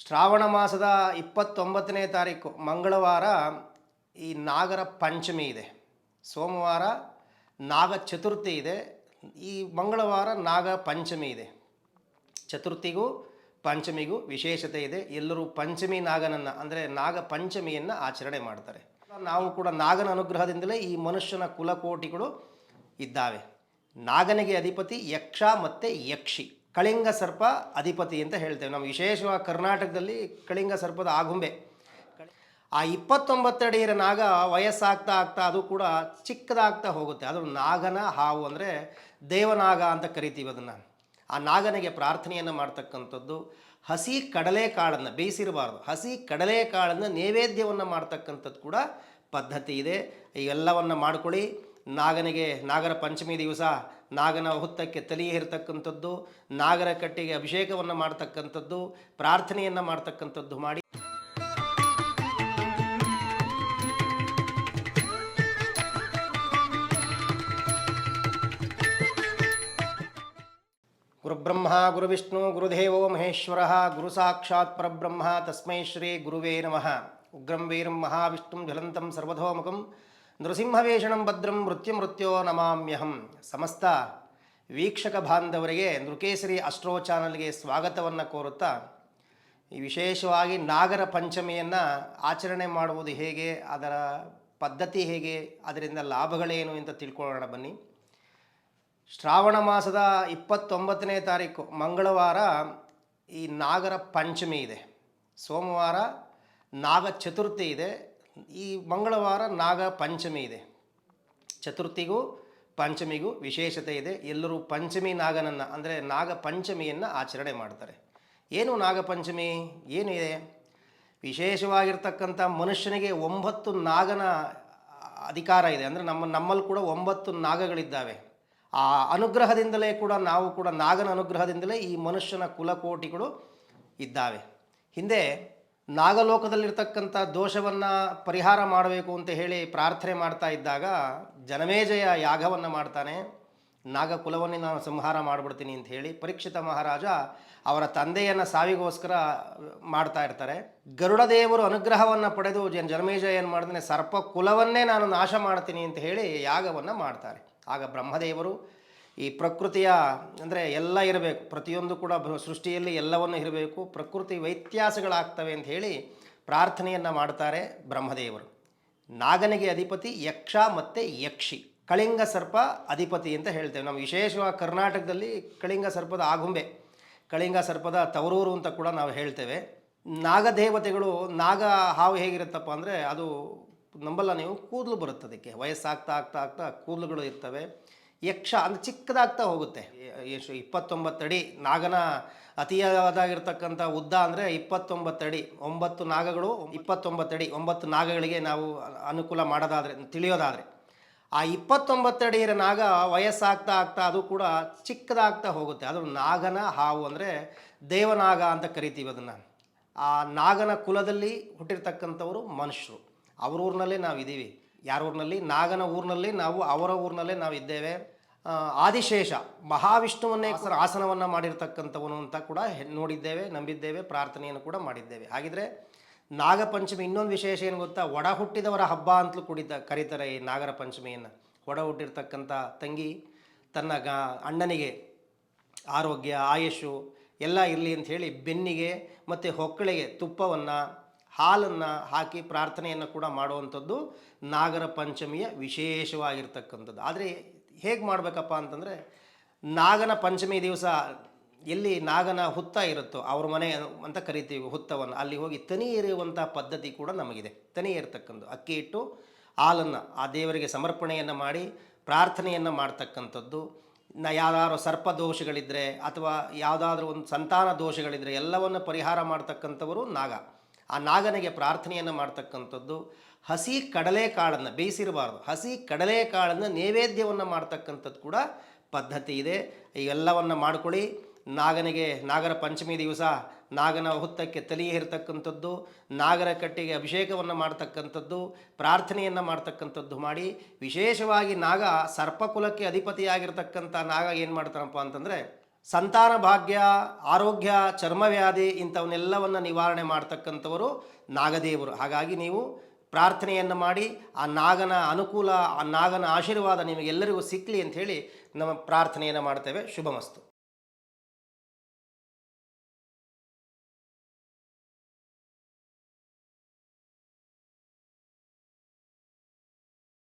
ಶ್ರಾವಣ ಮಾಸದ ಇಪ್ಪತ್ತೊಂಬತ್ತನೇ ತಾರೀಕು ಮಂಗಳವಾರ ಈ ನಾಗರ ಪಂಚಮಿ ಇದೆ. ಸೋಮವಾರ ನಾಗ ಚತುರ್ಥಿ ಇದೆ. ಈ ಮಂಗಳವಾರ ನಾಗ ಪಂಚಮಿ ಇದೆ. ಚತುರ್ಥಿಗೂ ಪಂಚಮಿಗೂ ವಿಶೇಷತೆ ಇದೆ. ಎಲ್ಲರೂ ಪಂಚಮಿ ನಾಗನನ್ನು ಅಂದರೆ ನಾಗ ಪಂಚಮಿಯನ್ನು ಆಚರಣೆ ಮಾಡ್ತಾರೆ. ನಾವು ಕೂಡ ನಾಗನ ಅನುಗ್ರಹದಿಂದಲೇ ಈ ಮನುಷ್ಯನ ಕುಲಕೋಟಿಗಳು ಇದ್ದಾವೆ. ನಾಗನಿಗೆ ಅಧಿಪತಿ ಯಕ್ಷ ಮತ್ತು ಯಕ್ಷಿ. ಕಳಿಂಗ ಸರ್ಪ ಅಧಿಪತಿ ಅಂತ ಹೇಳ್ತೇವೆ. ನಾವು ವಿಶೇಷವಾಗಿ ಕರ್ನಾಟಕದಲ್ಲಿ ಕಳಿಂಗ ಸರ್ಪದ ಆಗುಂಬೆ. ಆ ಇಪ್ಪತ್ತೊಂಬತ್ತು ಅಡಿಯ ನಾಗ ವಯಸ್ಸಾಗ್ತಾ ಆಗ್ತಾ ಅದು ಕೂಡ ಚಿಕ್ಕದಾಗ್ತಾ ಹೋಗುತ್ತೆ. ಅದು ನಾಗನ ಹಾವು ಅಂದರೆ ದೇವನಾಗ ಅಂತ ಕರಿತೀವಿ ಅದನ್ನು. ಆ ನಾಗನಿಗೆ ಪ್ರಾರ್ಥನೆಯನ್ನು ಮಾಡ್ತಕ್ಕಂಥದ್ದು ಹಸಿ ಕಡಲೆಕಾಳನ್ನು ಬೇಯಿಸಿರಬಾರ್ದು. ಹಸಿ ಕಡಲೆಕಾಳನ್ನು ನೈವೇದ್ಯವನ್ನು ಮಾಡ್ತಕ್ಕಂಥದ್ದು ಕೂಡ ಪದ್ಧತಿ ಇದೆ. ಇವೆಲ್ಲವನ್ನು ಮಾಡ್ಕೊಳ್ಳಿ. ನಾಗನಿಗೆ ನಾಗರ ಪಂಚಮಿ ದಿವಸ ನಾಗನ ಹುತ್ತಕ್ಕೆ ತಲಿ ಹೇರ್ತಕ್ಕಂಥದ್ದು, ನಾಗರ ಕಟ್ಟಿಗೆ ಅಭಿಷೇಕವನ್ನು ಮಾಡ್ತಕ್ಕಂಥದ್ದು, ಪ್ರಾರ್ಥನೆಯನ್ನು ಮಾಡ್ತಕ್ಕಂಥದ್ದು ಮಾಡಿ. ಗುರುಬ್ರಹ್ಮ, ಗುರುವಿಷ್ಣು, ಗುರುದೇವೋ ಮಹೇಶ್ವರ, ಗುರು ಸಾಕ್ಷಾತ್ ಪರಬ್ರಹ್ಮ, ತಸ್ಮೈ ಶ್ರೀ ಗುರುವೇ ನಮಃ. ಉಗ್ರಂ ವೀರಂ ಮಹಾವಿಷ್ಣು ಜ್ವಲಂತಂ ಸರ್ವಧೋಮುಖಂ ನೃಸಿಂಹವೇಷಣಂ ಭದ್ರಂ ಮೃತ್ಯು ಮೃತ್ಯೋ ನಮಾಮ್ಯಹಂ. ಸಮಸ್ತ ವೀಕ್ಷಕ ಬಾಂಧವರಿಗೆ ನೃಕೇಸರಿ ಅಸ್ಟ್ರೋ ಚಾನಲ್ಗೆ ಸ್ವಾಗತವನ್ನು ಕೋರುತ್ತಾ ವಿಶೇಷವಾಗಿ ನಾಗರ ಪಂಚಮಿಯನ್ನು ಆಚರಣೆ ಮಾಡುವುದು ಹೇಗೆ, ಅದರ ಪದ್ಧತಿ ಹೇಗೆ, ಅದರಿಂದ ಲಾಭಗಳೇನು ಅಂತ ತಿಳ್ಕೊಳ್ಳೋಣ ಬನ್ನಿ. ಶ್ರಾವಣ ಮಾಸದ ಇಪ್ಪತ್ತೊಂಬತ್ತನೇ ತಾರೀಕು, ಮಂಗಳವಾರ ಈ ನಾಗರ ಪಂಚಮಿ ಇದೆ. ಸೋಮವಾರ ನಾಗ ಚತುರ್ಥಿ ಇದೆ. ಈ ಮಂಗಳವಾರ ನಾಗ ಪಂಚಮಿ ಇದೆ. ಚತುರ್ಥಿಗೂ ಪಂಚಮಿಗೂ ವಿಶೇಷತೆ ಇದೆ. ಎಲ್ಲರೂ ಪಂಚಮಿ ನಾಗನನ್ನು, ಅಂದರೆ ನಾಗ ಪಂಚಮಿಯನ್ನು ಆಚರಣೆ ಮಾಡ್ತಾರೆ. ಏನು ನಾಗಪಂಚಮಿ ಏನಿದೆ ವಿಶೇಷವಾಗಿರ್ತಕ್ಕಂಥ ಮನುಷ್ಯನಿಗೆ ಒಂಬತ್ತು ನಾಗನ ಅಧಿಕಾರ ಇದೆ. ಅಂದರೆ ನಮ್ಮ, ನಮ್ಮಲ್ಲಿ ಕೂಡ ಒಂಬತ್ತು ನಾಗಗಳಿದ್ದಾವೆ. ಆ ಅನುಗ್ರಹದಿಂದಲೇ ಕೂಡ ನಾವು ಕೂಡ ನಾಗನ ಅನುಗ್ರಹದಿಂದಲೇ ಈ ಮನುಷ್ಯನ ಕುಲಕೋಟಿಗಳು ಇದ್ದಾವೆ. ಹಿಂದೆ ನಾಗಲೋಕದಲ್ಲಿರ್ತಕ್ಕಂಥ ದೋಷವನ್ನು ಪರಿಹಾರ ಮಾಡಬೇಕು ಅಂತ ಹೇಳಿ ಪ್ರಾರ್ಥನೆ ಮಾಡ್ತಾ ಇದ್ದಾಗ ಜನಮೇಜಯ ಯಾಗವನ್ನು ಮಾಡ್ತಾನೆ. ನಾಗಕುಲವನ್ನೇ ನಾನು ಸಂಹಾರ ಮಾಡಿಬಿಡ್ತೀನಿ ಅಂತ ಹೇಳಿ ಪರೀಕ್ಷಿತ ಮಹಾರಾಜ ಅವರ ತಂದೆಯನ್ನು ಸಾವಿಗೋಸ್ಕರ ಮಾಡ್ತಾ ಇರ್ತಾರೆ. ಗರುಡದೇವರು ಅನುಗ್ರಹವನ್ನು ಪಡೆದು ಜನ ಜನಮೇಜಯ ಏನು ಮಾಡ್ತಾನೆ ಸರ್ಪ ಕುಲವನ್ನೇ ನಾನು ನಾಶ ಮಾಡ್ತೀನಿ ಅಂತ ಹೇಳಿ ಯಾಗವನ್ನು ಮಾಡ್ತಾರೆ. ಆಗ ಬ್ರಹ್ಮದೇವರು ಈ ಪ್ರಕೃತಿಯ ಅಂದರೆ ಎಲ್ಲ ಇರಬೇಕು. ಪ್ರತಿಯೊಂದು ಕೂಡ ಸೃಷ್ಟಿಯಲ್ಲಿ ಎಲ್ಲವನ್ನು ಇರಬೇಕು. ಪ್ರಕೃತಿ ವ್ಯತ್ಯಾಸಗಳಾಗ್ತವೆ ಅಂತ ಹೇಳಿ ಪ್ರಾರ್ಥನೆಯನ್ನು ಮಾಡ್ತಾರೆ ಬ್ರಹ್ಮದೇವರು. ನಾಗನಿಗೆ ಅಧಿಪತಿ ಯಕ್ಷ ಮತ್ತು ಯಕ್ಷಿ. ಕಳಿಂಗ ಸರ್ಪ ಅಧಿಪತಿ ಅಂತ ಹೇಳ್ತೇವೆ. ನಾವು ವಿಶೇಷವಾಗಿ ಕರ್ನಾಟಕದಲ್ಲಿ ಕಳಿಂಗ ಸರ್ಪದ ಆಗುಂಬೆ, ಕಳಿಂಗ ಸರ್ಪದ ತವರೂರು ಅಂತ ಕೂಡ ನಾವು ಹೇಳ್ತೇವೆ. ನಾಗದೇವತೆಗಳು ನಾಗ ಹಾವು ಹೇಗಿರುತ್ತಪ್ಪ ಅಂದರೆ ಅದು ನಂಬಲ್ಲ ನೀವು, ಕೂದಲು ಬರುತ್ತೆ ಅದಕ್ಕೆ ವಯಸ್ಸಾಗ್ತಾ ಆಗ್ತಾ ಆಗ್ತಾ ಕೂದಲುಗಳು ಇರ್ತವೆ. ಯಕ್ಷ ಅಂದರೆ ಚಿಕ್ಕದಾಗ್ತಾ ಹೋಗುತ್ತೆ. ಎಷ್ಟು ಇಪ್ಪತ್ತೊಂಬತ್ತು ಅಡಿ ನಾಗನ ಅತಿಯಾದಾಗಿರ್ತಕ್ಕಂಥ ಉದ್ದ ಅಂದರೆ ಇಪ್ಪತ್ತೊಂಬತ್ತು ಅಡಿ, ಒಂಬತ್ತು ನಾಗಗಳು ಇಪ್ಪತ್ತೊಂಬತ್ತು ಅಡಿ, ಒಂಬತ್ತು ನಾಗಗಳಿಗೆ ನಾವು ಅನುಕೂಲ ಮಾಡೋದಾದರೆ, ತಿಳಿಯೋದಾದರೆ. ಆ ಇಪ್ಪತ್ತೊಂಬತ್ತು ಅಡಿಯ ನಾಗ ವಯಸ್ಸಾಗ್ತಾ ಆಗ್ತಾ ಅದು ಕೂಡ ಚಿಕ್ಕದಾಗ್ತಾ ಹೋಗುತ್ತೆ. ಅದು ನಾಗನ ಹಾವು ಅಂದರೆ ದೇವನಾಗ ಅಂತ ಕರಿತೀವಿ ಅದನ್ನು. ಆ ನಾಗನ ಕುಲದಲ್ಲಿ ಹುಟ್ಟಿರ್ತಕ್ಕಂಥವರು ಮನುಷ್ಯರು. ಅವ್ರ ಊರಿನಲ್ಲೇ ನಾವು ಇದ್ದೀವಿ ಯಾರ ಊರಿನಲ್ಲಿ? ನಾಗನ ಊರಿನಲ್ಲಿ. ನಾವು ಅವರ ಊರಿನಲ್ಲೇ ನಾವು ಇದ್ದೇವೆ. ಆದಿಶೇಷ, ಮಹಾವಿಷ್ಣುವನ್ನೇ ಸರ್ ಆಸನವನ್ನು ಮಾಡಿರ್ತಕ್ಕಂಥವನು ಅಂತ ಕೂಡ ನೋಡಿದ್ದೇವೆ, ನಂಬಿದ್ದೇವೆ, ಪ್ರಾರ್ಥನೆಯನ್ನು ಕೂಡ ಮಾಡಿದ್ದೇವೆ. ಹಾಗಿದ್ರೆ ನಾಗಪಂಚಮಿ ಇನ್ನೊಂದು ವಿಶೇಷ ಏನು ಗೊತ್ತಾ? ಒಡ ಹುಟ್ಟಿದವರ ಹಬ್ಬ ಅಂತಲೂ ಕುಡಿತ, ಕರೀತಾರೆ ಈ ನಾಗರ ಪಂಚಮಿಯನ್ನು. ಒಡ ಹುಟ್ಟಿರ್ತಕ್ಕಂಥ ತಂಗಿ ತನ್ನ ಗ, ಅಣ್ಣನಿಗೆ ಆರೋಗ್ಯ ಆಯುಷು ಎಲ್ಲ ಇರಲಿ ಹೇಳಿ ಬೆನ್ನಿಗೆ ಮತ್ತು ಹೊಕ್ಕಳಿಗೆ ತುಪ್ಪವನ್ನು ಹಾಲನ್ನು ಹಾಕಿ ಪ್ರಾರ್ಥನೆಯನ್ನು ಕೂಡ ಮಾಡುವಂಥದ್ದು ನಾಗರ ಪಂಚಮಿಯ ವಿಶೇಷವಾಗಿರ್ತಕ್ಕಂಥದ್ದು. ಆದರೆ ಹೇಗೆ ಮಾಡಬೇಕಪ್ಪ ಅಂತಂದರೆ, ನಾಗನ ಪಂಚಮಿ ದಿವಸ ಎಲ್ಲಿ ನಾಗನ ಹುತ್ತ ಇರುತ್ತೋ ಅವ್ರ ಮನೆ ಅಂತ ಕರಿತೀವಿ ಹುತ್ತವನ್ನು. ಅಲ್ಲಿ ಹೋಗಿ ತನಿ ಇರುವಂಥ ಪದ್ಧತಿ ಕೂಡ ನಮಗಿದೆ. ತನಿ ಏರ್ತಕ್ಕಂಥ ಅಕ್ಕಿ ಇಟ್ಟು ಹಾಲನ್ನು ಆ ದೇವರಿಗೆ ಸಮರ್ಪಣೆಯನ್ನು ಮಾಡಿ ಪ್ರಾರ್ಥನೆಯನ್ನು ಮಾಡ್ತಕ್ಕಂಥದ್ದು. ನ ಯಾವ್ದಾದ್ರು ಸರ್ಪ ದೋಷಗಳಿದ್ದರೆ ಅಥವಾ ಯಾವುದಾದ್ರೂ ಒಂದು ಸಂತಾನ ದೋಷಗಳಿದ್ದರೆ ಎಲ್ಲವನ್ನು ಪರಿಹಾರ ಮಾಡ್ತಕ್ಕಂಥವರು ನಾಗ. ಆ ನಾಗನಿಗೆ ಪ್ರಾರ್ಥನೆಯನ್ನು ಮಾಡ್ತಕ್ಕಂಥದ್ದು, ಹಸಿ ಕಡಲೆಕಾಳನ್ನು ಬೇಯಿಸಿರಬಾರ್ದು. ಹಸಿ ಕಡಲೆಕಾಳನ್ನು ನೈವೇದ್ಯವನ್ನು ಮಾಡ್ತಕ್ಕಂಥದ್ದು ಕೂಡ ಪದ್ಧತಿ ಇದೆ. ಇವೆಲ್ಲವನ್ನು ಮಾಡ್ಕೊಳ್ಳಿ. ನಾಗನಿಗೆ, ನಾಗರ ಪಂಚಮಿ ದಿವಸ ನಾಗನ ಹುತ್ತಕ್ಕೆ ತಲಿ ಹೇರ್ತಕ್ಕಂಥದ್ದು, ನಾಗರ ಕಟ್ಟಿಗೆ ಅಭಿಷೇಕವನ್ನು ಮಾಡ್ತಕ್ಕಂಥದ್ದು, ಪ್ರಾರ್ಥನೆಯನ್ನು ಮಾಡ್ತಕ್ಕಂಥದ್ದು ಮಾಡಿ. ವಿಶೇಷವಾಗಿ ನಾಗ ಸರ್ಪಕುಲಕ್ಕೆ ಅಧಿಪತಿಯಾಗಿರ್ತಕ್ಕಂಥ ನಾಗ ಏನು ಮಾಡ್ತಾನಪ್ಪ ಅಂತಂದರೆ ಸಂತಾನ ಭಾಗ್ಯ, ಆರೋಗ್ಯ, ಚರ್ಮವ್ಯಾಧಿ ಇಂಥವನ್ನೆಲ್ಲವನ್ನು ನಿವಾರಣೆ ಮಾಡ್ತಕ್ಕಂಥವರು ನಾಗದೇವರು. ಹಾಗಾಗಿ ನೀವು ಪ್ರಾರ್ಥನೆಯನ್ನು ಮಾಡಿ, ಆ ನಾಗನ ಅನುಕೂಲ, ಆ ನಾಗನ ಆಶೀರ್ವಾದ ನಿಮಗೆಲ್ಲರಿಗೂ ಸಿಕ್ಕಲಿ ಅಂತ ಹೇಳಿ ನಮ್ಮ ಪ್ರಾರ್ಥನೆಯನ್ನು ಮಾಡ್ತೇವೆ. ಶುಭಮಸ್ತು.